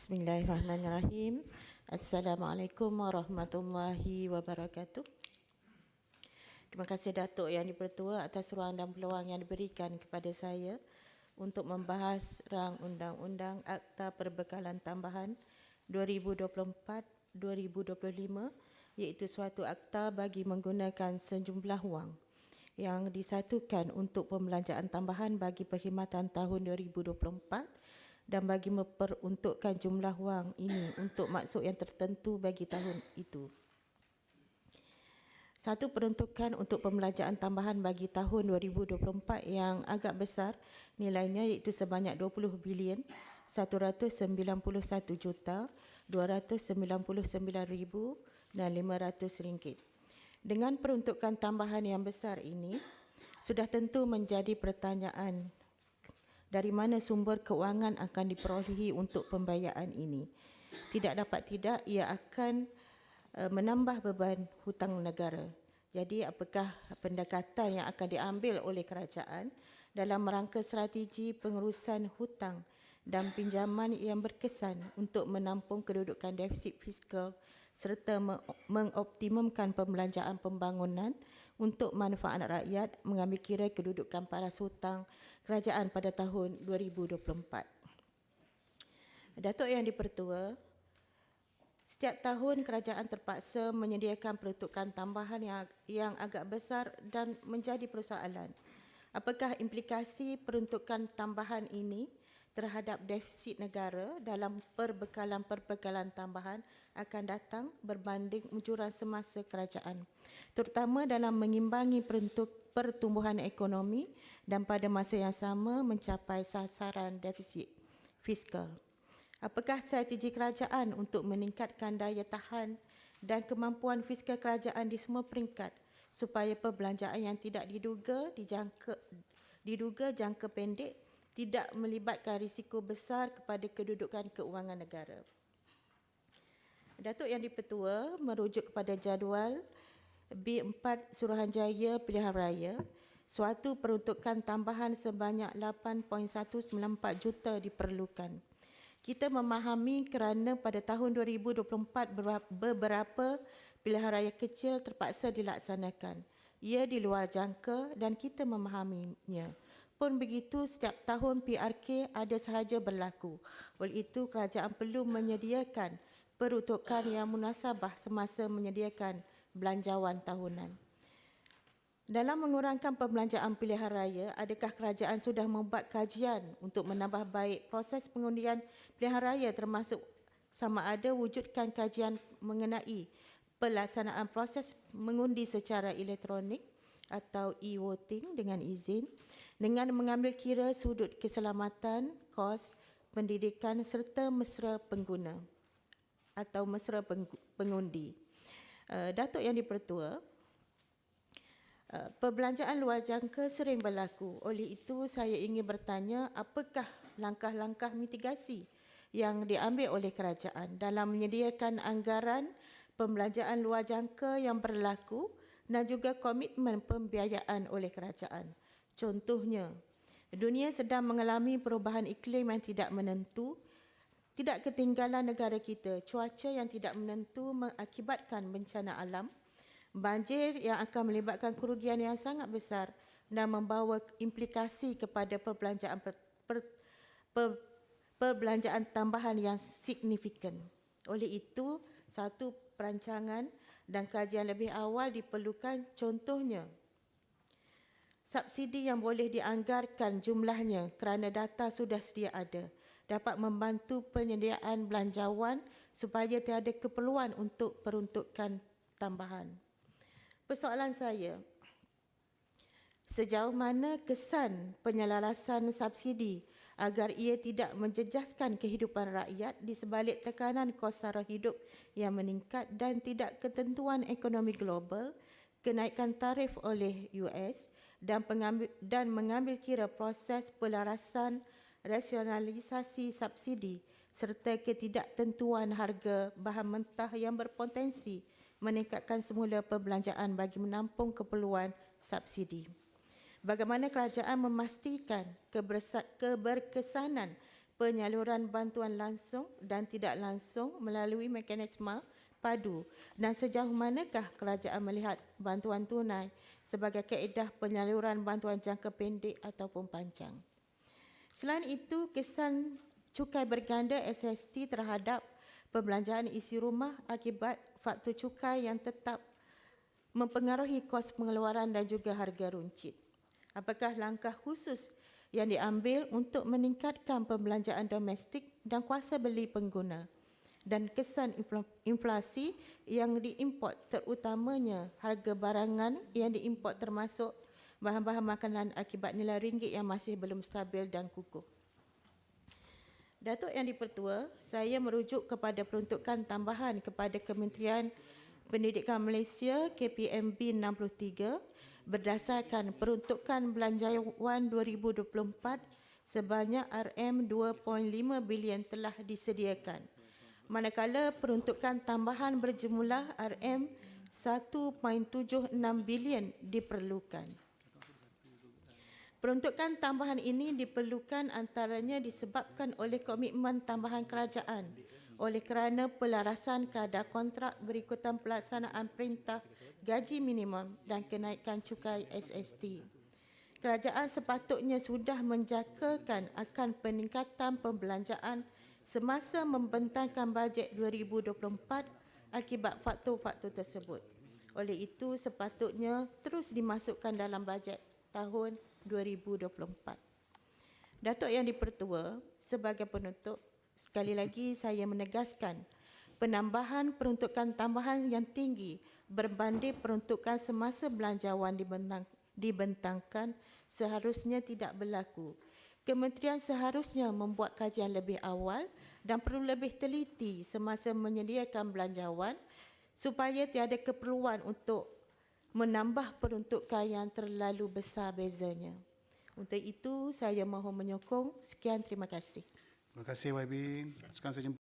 Bismillahirrahmanirrahim. Assalamualaikum warahmatullahi wabarakatuh. Terima kasih Datuk Yang Dipertua atas ruang dan peluang yang diberikan kepada saya untuk membahas rang undang-undang Akta Perbekalan Tambahan 2024-2025 iaitu suatu akta bagi menggunakan sejumlah wang yang disatukan untuk pembelanjaan tambahan bagi perkhidmatan tahun 2024 dan bagi memperuntukkan jumlah wang ini untuk maksud yang tertentu bagi tahun itu. Satu peruntukan untuk pembelanjaan tambahan bagi tahun 2024 yang agak besar nilainya iaitu sebanyak 20 bilion 191 juta 299 ribu dan 500 ringgit. Dengan peruntukan tambahan yang besar ini, sudah tentu menjadi pertanyaan dari mana sumber keuangan akan diperolehi untuk pembayaran ini. Tidak dapat tidak ia akan Eh, menambah beban hutang negara. Jadi apakah pendekatan yang akan diambil oleh kerajaan dalam rangka strategi pengurusan hutang dan pinjaman yang berkesan untuk menampung kedudukan defisit fiskal serta mengoptimumkan pembelanjaan pembangunan untuk manfaat rakyat mengambil kira kedudukan para hutang kerajaan pada tahun 2024. Datuk Yang Dipertua, Setiap tahun kerajaan terpaksa menyediakan peruntukan tambahan yang yang agak besar dan menjadi persoalan. Apakah implikasi peruntukan tambahan ini terhadap defisit negara dalam perbekalan-perbekalan tambahan akan datang berbanding ujuran semasa kerajaan terutama dalam mengimbangi pertumbuhan ekonomi dan pada masa yang sama mencapai sasaran defisit fiskal. Apakah strategi kerajaan untuk meningkatkan daya tahan dan kemampuan fiskal kerajaan di semua peringkat supaya perbelanjaan yang tidak diduga dijangka diduga jangka pendek tidak melibatkan risiko besar kepada kedudukan keuangan negara. Datuk Yang Dipertua merujuk kepada jadual B4 Suruhanjaya Pilihan Raya suatu peruntukan tambahan sebanyak 8.194 juta diperlukan kita memahami kerana pada tahun 2024 beberapa pilihan raya kecil terpaksa dilaksanakan. Ia di luar jangka dan kita memahaminya. Pun begitu, setiap tahun PRK ada sahaja berlaku. Oleh itu, kerajaan perlu menyediakan peruntukan yang munasabah semasa menyediakan belanjawan tahunan. Dalam mengurangkan pembelanjaan pilihan raya, adakah kerajaan sudah membuat kajian untuk menambah baik proses pengundian pilihan raya termasuk sama ada wujudkan kajian mengenai pelaksanaan proses mengundi secara elektronik atau e-voting dengan izin dengan mengambil kira sudut keselamatan, kos, pendidikan serta mesra pengguna atau mesra pengundi. Uh, Datuk Yang Dipertua, Uh, perbelanjaan luar jangka sering berlaku. Oleh itu, saya ingin bertanya apakah langkah-langkah mitigasi yang diambil oleh kerajaan dalam menyediakan anggaran pembelanjaan luar jangka yang berlaku dan juga komitmen pembiayaan oleh kerajaan. Contohnya, dunia sedang mengalami perubahan iklim yang tidak menentu, tidak ketinggalan negara kita, cuaca yang tidak menentu mengakibatkan bencana alam, Banjir yang akan melibatkan kerugian yang sangat besar dan membawa implikasi kepada perbelanjaan per, per, per, perbelanjaan tambahan yang signifikan. Oleh itu, satu perancangan dan kajian lebih awal diperlukan contohnya subsidi yang boleh dianggarkan jumlahnya kerana data sudah sedia ada dapat membantu penyediaan belanjawan supaya tiada keperluan untuk peruntukan tambahan. Persoalan saya, sejauh mana kesan penyelarasan subsidi agar ia tidak menjejaskan kehidupan rakyat di sebalik tekanan kos sara hidup yang meningkat dan tidak ketentuan ekonomi global, kenaikan tarif oleh US dan, pengambil, dan mengambil kira proses pelarasan rasionalisasi subsidi serta ketidaktentuan harga bahan mentah yang berpotensi meningkatkan semula perbelanjaan bagi menampung keperluan subsidi. Bagaimana kerajaan memastikan keberkesanan penyaluran bantuan langsung dan tidak langsung melalui mekanisme padu dan sejauh manakah kerajaan melihat bantuan tunai sebagai kaedah penyaluran bantuan jangka pendek ataupun panjang. Selain itu, kesan cukai berganda SST terhadap pembelanjaan isi rumah akibat faktor cukai yang tetap mempengaruhi kos pengeluaran dan juga harga runcit. Apakah langkah khusus yang diambil untuk meningkatkan pembelanjaan domestik dan kuasa beli pengguna dan kesan infla- inflasi yang diimport terutamanya harga barangan yang diimport termasuk bahan-bahan makanan akibat nilai ringgit yang masih belum stabil dan kukuh. Datuk Yang Dipertua, saya merujuk kepada peruntukan tambahan kepada Kementerian Pendidikan Malaysia KPMB 63 berdasarkan peruntukan belanjawan 2024 sebanyak RM2.5 bilion telah disediakan. Manakala peruntukan tambahan berjumlah RM 1.76 bilion diperlukan. Peruntukan tambahan ini diperlukan antaranya disebabkan oleh komitmen tambahan kerajaan oleh kerana pelarasan kadar kontrak berikutan pelaksanaan perintah gaji minimum dan kenaikan cukai SST. Kerajaan sepatutnya sudah menjakakan akan peningkatan pembelanjaan semasa membentangkan bajet 2024 akibat faktor-faktor tersebut. Oleh itu, sepatutnya terus dimasukkan dalam bajet tahun 2024. Datuk Yang Dipertua, sebagai penutup, sekali lagi saya menegaskan penambahan peruntukan tambahan yang tinggi berbanding peruntukan semasa belanjawan dibentang, dibentangkan seharusnya tidak berlaku. Kementerian seharusnya membuat kajian lebih awal dan perlu lebih teliti semasa menyediakan belanjawan supaya tiada keperluan untuk menambah peruntukan yang terlalu besar bezanya. Untuk itu, saya mohon menyokong. Sekian, terima kasih. Terima kasih YB. Sekarang saya jemput